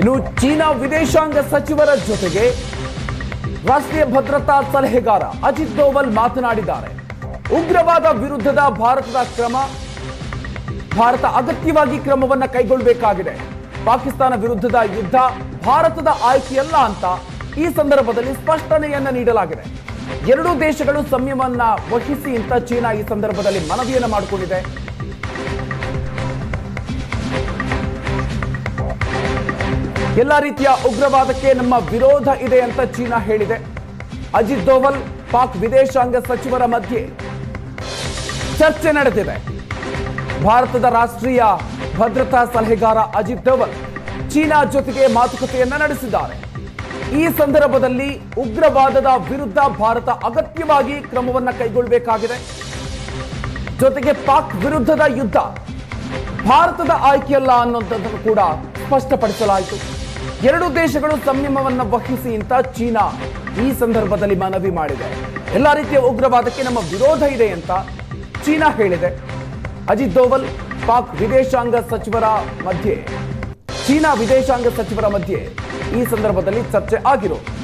ಇನ್ನು ಚೀನಾ ವಿದೇಶಾಂಗ ಸಚಿವರ ಜೊತೆಗೆ ರಾಷ್ಟ್ರೀಯ ಭದ್ರತಾ ಸಲಹೆಗಾರ ಅಜಿತ್ ದೋವಲ್ ಮಾತನಾಡಿದ್ದಾರೆ. ಉಗ್ರವಾದ ವಿರುದ್ಧದ ಭಾರತದ ಕ್ರಮ, ಭಾರತ ಅಗತ್ಯವಾಗಿ ಕ್ರಮವನ್ನು ಕೈಗೊಳ್ಳಬೇಕಾಗಿದೆ. ಪಾಕಿಸ್ತಾನ ವಿರುದ್ಧದ ಯುದ್ಧ ಭಾರತದ ಆಯ್ಕೆಯಲ್ಲ ಅಂತ ಈ ಸಂದರ್ಭದಲ್ಲಿ ಸ್ಪಷ್ಟನೆಯನ್ನ ನೀಡಲಾಗಿದೆ. ಎರಡೂ ದೇಶಗಳು ಸಂಯಮನ್ನ ವಹಿಸಿ ಅಂತ ಚೀನಾ ಈ ಸಂದರ್ಭದಲ್ಲಿ ಮನವಿಯನ್ನು ಮಾಡಿಕೊಂಡಿದೆ. ಎಲ್ಲ ರೀತಿಯ ಉಗ್ರವಾದಕ್ಕೆ ನಮ್ಮ ವಿರೋಧ ಇದೆ ಅಂತ ಚೀನಾ ಹೇಳಿದೆ. ಅಜಿತ್ ದೋವಲ್, ಪಾಕ್ ವಿದೇಶಾಂಗ ಸಚಿವರ ಮಧ್ಯೆ ಚರ್ಚೆ ನಡೆದಿದೆ. ಭಾರತದ ರಾಷ್ಟ್ರೀಯ ಭದ್ರತಾ ಸಲಹೆಗಾರ ಅಜಿತ್ ದೋವಲ್ ಚೀನಾ ಜೊತೆಗೆ ಮಾತುಕತೆಯನ್ನ ನಡೆಸಿದ್ದಾರೆ. ಈ ಸಂದರ್ಭದಲ್ಲಿ ಉಗ್ರವಾದದ ವಿರುದ್ಧ ಭಾರತ ಅಗತ್ಯವಾಗಿ ಕ್ರಮವನ್ನ ಕೈಗೊಳ್ಳಬೇಕಾಗಿದೆ ಜೊತೆಗೆ ಪಾಕ್ ವಿರುದ್ಧದ ಯುದ್ಧ ಭಾರತದ ಆಯ್ಕೆಯಲ್ಲ ಅನ್ನುವಂಥದ್ದನ್ನು ಕೂಡ ಸ್ಪಷ್ಟಪಡಿಸಲಾಯಿತು. ಎರಡು ದೇಶಗಳು ಸಂಯಮವನ್ನು ವಹಿಸಿ ಅಂತ ಚೀನಾ ಈ ಸಂದರ್ಭದಲ್ಲಿ ಮನವಿ ಮಾಡಿದೆ. ಎಲ್ಲ ರೀತಿಯ ಉಗ್ರವಾದಕ್ಕೆ ನಮ್ಮ ವಿರೋಧ ಇದೆ ಅಂತ ಚೀನಾ ಹೇಳಿದೆ. ಅಜಿತ್ ದೋವಲ್, ಪಾಕ್ ವಿದೇಶಾಂಗ ಸಚಿವರ ಮಧ್ಯೆ. ಚೀನಾ ವಿದೇಶಾಂಗ ಸಚಿವರ ಮಧ್ಯೆ ಈ ಸಂದರ್ಭದಲ್ಲಿ ಚರ್ಚೆ ಆಗಿರೋದು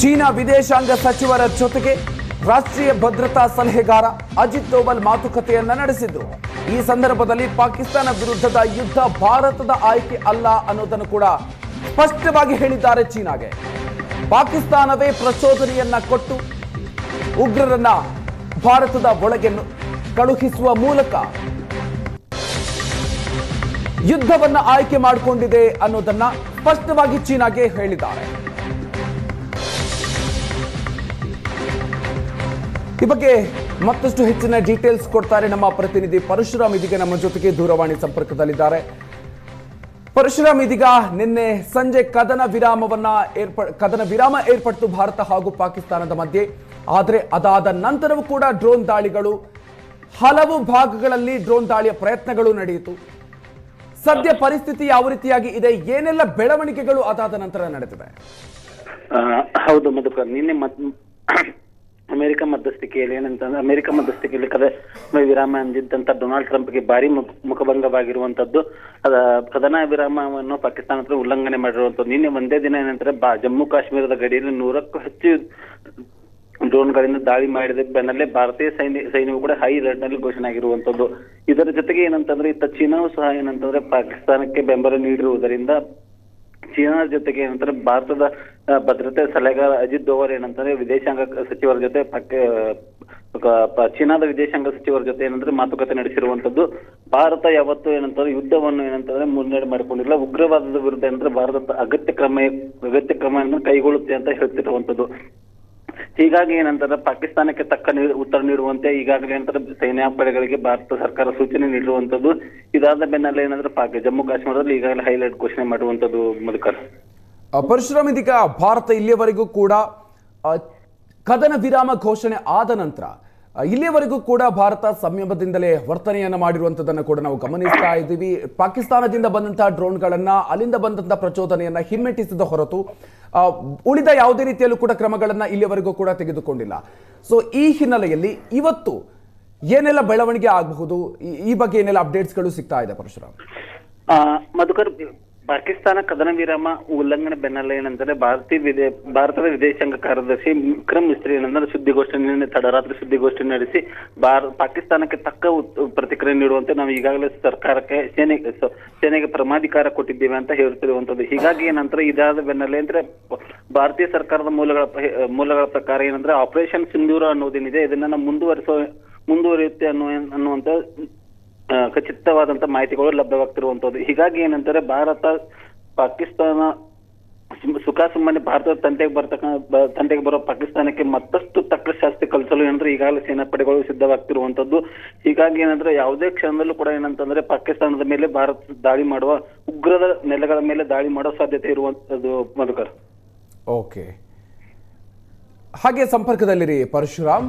ಚೀನಾ ವಿದೇಶಾಂಗ ಸಚಿವರ ಜೊತೆಗೆ ರಾಷ್ಟ್ರೀಯ ಭದ್ರತಾ ಸಲಹೆಗಾರ ಅಜಿತ್ ದೋವಲ್ ಮಾತುಕತೆಯನ್ನ ನಡೆಸಿದ್ರು ಈ ಸಂದರ್ಭದಲ್ಲಿ ಪಾಕಿಸ್ತಾನ ವಿರುದ್ಧದ ಯುದ್ಧ ಭಾರತದ ಆಯ್ಕೆ ಅಲ್ಲ ಅನ್ನೋದನ್ನು ಕೂಡ ಸ್ಪಷ್ಟವಾಗಿ ಹೇಳಿದ್ದಾರೆ ಚೀನಾಗೆ. ಪಾಕಿಸ್ತಾನವೇ ಪ್ರಚೋದನೆಯನ್ನ ಕೊಟ್ಟು ಉಗ್ರರನ್ನ ಭಾರತದ ಒಳಗೆ ಕಳುಹಿಸುವ ಮೂಲಕ ಯುದ್ಧವನ್ನ ಆಯ್ಕೆ ಮಾಡಿಕೊಂಡಿದೆ ಅನ್ನೋದನ್ನ ಸ್ಪಷ್ಟವಾಗಿ ಚೀನಾಗೆ ಹೇಳಿದ್ದಾರೆ. ಈ ಬಗ್ಗೆ ಮತ್ತಷ್ಟು ಹೆಚ್ಚಿನ ಡೀಟೇಲ್ಸ್ ಕೊಡ್ತಾರೆ ನಮ್ಮ ಪ್ರತಿನಿಧಿ ಪರಶುರಾಮ್ ಇದೀಗ ನಮ್ಮ ಜೊತೆಗೆ ದೂರವಾಣಿ ಸಂಪರ್ಕದಲ್ಲಿದ್ದಾರೆ. ಪರಶುರಾಮ್ ಇದೀಗ ನಿನ್ನೆ ಸಂಜೆ ಕದನ ವಿರಾಮವನ್ನ ಏರ್ಪ, ಕದನ ವಿರಾಮ ಏರ್ಪಟ್ಟು ಭಾರತ ಹಾಗೂ ಪಾಕಿಸ್ತಾನದ ಮಧ್ಯೆ. ಆದರೆ ಅದಾದ ನಂತರವೂ ಕೂಡ ಡ್ರೋನ್ ದಾಳಿಗಳು, ಹಲವು ಭಾಗಗಳಲ್ಲಿ ಡ್ರೋನ್ ದಾಳಿಯ ಪ್ರಯತ್ನಗಳು ನಡೆಯಿತು. ಸದ್ಯ ಪರಿಸ್ಥಿತಿ ಯಾವ ರೀತಿಯಾಗಿ ಇದೆ, ಏನೆಲ್ಲ ಬೆಳವಣಿಗೆಗಳು ಅದಾದ ನಂತರ ನಡೆದಿವೆ ಹೌದು ಮಧುಕರ್, ನಿನ್ನೆ ಅಮೆರಿಕ ಮಧ್ಯಸ್ಥಿಕೆಯಲ್ಲಿ ಏನಂತಂದ್ರೆ ಅಮೆರಿಕ ಮಧ್ಯಸ್ಥಿಕೆಯಲ್ಲಿ ಕದ ವಿರಾಮ ಅಂದಿದ್ದಂತ ಡೊನಾಲ್ಡ್ ಟ್ರಂಪ್ಗೆ ಭಾರಿ ಮುಖ- ಮುಖಭಂಗವಾಗಿರುವಂತದ್ದು. ಅದ ಕದನ ವಿರಾಮವನ್ನು ಪಾಕಿಸ್ತಾನ ಹತ್ರ ಉಲ್ಲಂಘನೆ ಮಾಡಿರುವಂತದ್ದು. ನಿನ್ನೆ ಒಂದೇ ದಿನ ಏನಂತಾರೆ ಜಮ್ಮು ಕಾಶ್ಮೀರದ ಗಡಿಯಲ್ಲಿ ನೂರಕ್ಕೂ ಹೆಚ್ಚು ಡ್ರೋನ್ಗಳಿಂದ ದಾಳಿ ಮಾಡಿದ. ಬೆನ್ನಲ್ಲೇ ಭಾರತೀಯ ಸೈನ್ಯ, ಸೈನ್ಯವು ಕೂಡ ಹೈ ಅಲರ್ಟ್ನಲ್ಲಿ ಘೋಷಣೆ ಆಗಿರುವಂತದ್ದು ಇದರ ಜೊತೆಗೆ ಏನಂತಂದ್ರೆ ಇತ್ತ ಚೀನಾವು ಸಹ ಏನಂತಂದ್ರೆ ಪಾಕಿಸ್ತಾನಕ್ಕೆ ಬೆಂಬಲ ನೀಡಿರುವುದರಿಂದ ಚೀನಾ ಜೊತೆಗೆ ಏನಂತಾರೆ ಭಾರತದ ಭದ್ರತೆ ಸಲಹೆಗಾರ ಅಜಿತ್ ದೋವಲ್ ಏನಂತಂದ್ರೆ ವಿದೇಶಾಂಗ ಸಚಿವರ ಜೊತೆ ಚೀನಾದ ವಿದೇಶಾಂಗ ಸಚಿವರ ಜೊತೆ ಏನಂದ್ರೆ ಮಾತುಕತೆ ನಡೆಸಿರುವಂತದ್ದು ಭಾರತ ಯಾವತ್ತು ಏನಂತಂದ್ರೆ ಯುದ್ಧವನ್ನು ಏನಂತಂದ್ರೆ ಮುನ್ನಡೆ ಮಾಡಿಕೊಂಡಿಲ್ಲ. ಉಗ್ರವಾದದ ವಿರುದ್ಧ ಏನಂದ್ರೆ ಭಾರತ ಅಗತ್ಯ ಕ್ರಮ, ಅಗತ್ಯ ಕ್ರಮವನ್ನು ಕೈಗೊಳ್ಳುತ್ತೆ ಅಂತ ಹೇಳ್ತಿರುವಂತದ್ದು ಹೀಗಾಗಿ ಏನಂತಂದ್ರೆ ಪಾಕಿಸ್ತಾನಕ್ಕೆ ತಕ್ಕ ಉತ್ತರ ನೀಡುವಂತೆ ಈಗಾಗಲೇ ಏನಂತಾರೆ ಸೇನಾ ಪಡೆಗಳಿಗೆ ಭಾರತ ಸರ್ಕಾರ ಸೂಚನೆ ನೀಡಿರುವಂತದ್ದು ಇದಾದ ಬೆನ್ನಲ್ಲೇ ಏನಂದ್ರೆ ಪಾಕ್, ಜಮ್ಮು ಕಾಶ್ಮೀರದಲ್ಲಿ ಈಗಾಗಲೇ ಹೈಲೈಟ್ ಘೋಷಣೆ ಮಾಡುವಂತದ್ದು ಮಧುಕರ್. ಆ, ಪರಶುರಾಮ್ ಇದೀಗ ಭಾರತ ಇಲ್ಲಿಯವರೆಗೂ ಕೂಡ ಕದನ ವಿರಾಮ ಘೋಷಣೆ ಆದ ನಂತರ ಇಲ್ಲಿಯವರೆಗೂ ಕೂಡ ಭಾರತ ಸಂಯಮದಿಂದಲೇ ವರ್ತನೆಯನ್ನ ಮಾಡಿರುವಂತದನ್ನ ಕೂಡ ನಾವು ಗಮನಿಸ್ತಾ ಇದ್ದೀವಿ. ಪಾಕಿಸ್ತಾನದಿಂದ ಬಂದಂತಹ ಡ್ರೋನ್ಗಳನ್ನು ಅಲ್ಲಿಂದ ಬಂದಂತಹ ಪ್ರಚೋದನೆಯನ್ನ ಹಿಮ್ಮೆಟ್ಟಿಸಿದ ಹೊರತು ಉಳಿದ ಯಾವುದೇ ರೀತಿಯಲ್ಲೂ ಕೂಡ ಕ್ರಮಗಳನ್ನು ಇಲ್ಲಿಯವರೆಗೂ ಕೂಡ ತೆಗೆದುಕೊಂಡಿಲ್ಲ. ಸೊ ಈ ಹಿನ್ನೆಲೆಯಲ್ಲಿ ಇವತ್ತು ಏನೆಲ್ಲ ಬೆಳವಣಿಗೆ ಆಗಬಹುದು? ಈ ಬಗ್ಗೆ ಏನೆಲ್ಲ ಅಪ್ಡೇಟ್ಸ್ಗಳು ಸಿಗ್ತಾ ಇದೆ ಪರಶುರಾಮ್? ಮಧುಕರ್ ಪಾಕಿಸ್ತಾನ ಕದನ ವಿರಾಮ ಉಲ್ಲಂಘನೆ ಬೆನ್ನಲ್ಲೇ ಏನಂದ್ರೆ ಭಾರತೀಯ ವಿದೇ, ಭಾರತದ ವಿದೇಶಾಂಗ ಕಾರ್ಯದರ್ಶಿ ವಿಕ್ರಮ್ ಮಿಸ್ತ್ರಿ ಏನಂದ್ರೆ ಸುದ್ದಿಗೋಷ್ಠಿ ನಿನ್ನೆ ತಡರಾತ್ರಿ ಸುದ್ದಿಗೋಷ್ಠಿ ನಡೆಸಿ ಭಾರ, ಪಾಕಿಸ್ತಾನಕ್ಕೆ ತಕ್ಕ ಪ್ರತಿಕ್ರಿಯೆ ನೀಡುವಂತೆ ನಾವು ಈಗಾಗಲೇ ಸರ್ಕಾರಕ್ಕೆ ಸೇನೆ ಸೇನೆಗೆ ಪ್ರಮಾಧಿಕಾರ ಕೊಟ್ಟಿದ್ದೇವೆ ಅಂತ ಹೇಳ್ತಿರುವಂತದ್ದು ಹೀಗಾಗಿ ಏನಂದ್ರೆ ಇದಾದ ಬೆನ್ನಲ್ಲೇ ಅಂದ್ರೆ ಭಾರತೀಯ ಸರ್ಕಾರದ ಮೂಲಗಳ ಮೂಲಗಳ ಪ್ರಕಾರ ಏನಂದ್ರೆ ಆಪರೇಷನ್ ಸಿಂಧೂರ ಅನ್ನೋದೇನಿದೆ. ಇದನ್ನ ನಾವು ಮುಂದುವರಿಸೋ, ಮುಂದುವರಿಯುತ್ತೆ ಅನ್ನುವ ಅನ್ನುವಂತ ಆ, ಖಚಿತವಾದಂತ ಮಾಹಿತಿಗಳು ಲಭ್ಯವಾಗ್ತಿರುವಂತದ್ದು ಹೀಗಾಗಿ ಏನಂತಾರೆ ಭಾರತ ಪಾಕಿಸ್ತಾನ ಸುಖ ಸುಮ್ಮನೆ ಭಾರತದ ತಂಟೆಗೆ ಬರ್ತಕ್ಕ ತಂಟೆಗೆ ಬರೋ ಪಾಕಿಸ್ತಾನಕ್ಕೆ ಮತ್ತಷ್ಟು ತಕ್ಕ ಶಾಸ್ತಿ ಕಲಿಸಲು ಏನಂದ್ರೆ ಈಗಾಗಲೇ ಸೇನಾಪಡೆಗಳು ಸಿದ್ಧವಾಗ್ತಿರುವಂತದ್ದು ಹೀಗಾಗಿ ಏನಂದ್ರೆ ಯಾವುದೇ ಕ್ಷಣದಲ್ಲೂ ಕೂಡ ಏನಂತಂದ್ರೆ ಪಾಕಿಸ್ತಾನದ ಮೇಲೆ ಭಾರತ ದಾಳಿ ಮಾಡುವ ಉಗ್ರದ ನೆಲೆಗಳ ಮೇಲೆ ದಾಳಿ ಮಾಡೋ ಸಾಧ್ಯತೆ ಇರುವಂತದ್ದು ಮಧುಕರ್. ಓಕೆ. ಹಾಗೆ ಸಂಪರ್ಕದಲ್ಲಿರಿ ಪರಶುರಾಮ್.